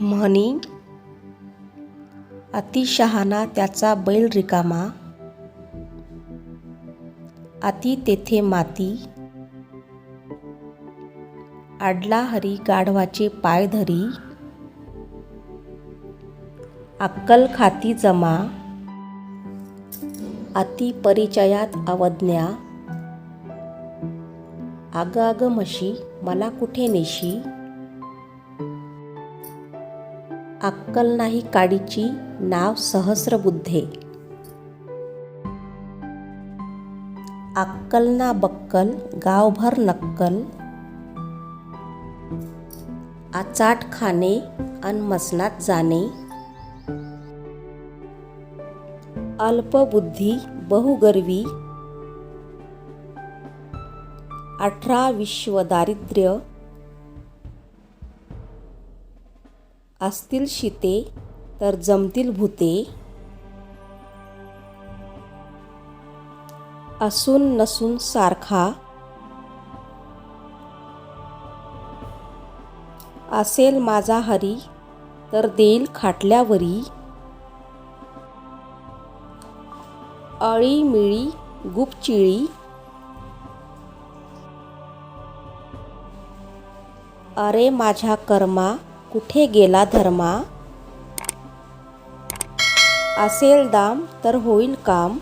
म्हणी अतिशहाणा त्याचा बैल रिकामा अति तेथे माती आडला हरी गाढवाचे पाय धरी अक्कल खाती जमा अति परिचयात अवज्ञा आग आग म्हशी मला कुठे नेशी अक्कल नाही काडीची नाव सहस्र बुद्धे अक्कल ना बक्कल गावभर नक्कल. आचाट खाणे अन मसनात जाणे. अल्पबुद्धी बहुगर्वी अठरा विश्व दारिद्र्य. असतील शिते तर जमतील भूते. असून नसून सारखा. असेल माझा हरी तर देईल खाटल्यावरी. अळी मिळी गुपचिळी. अरे माझ्या कर्मा कुठे गेला धर्मा? असेल दाम तर होईल काम.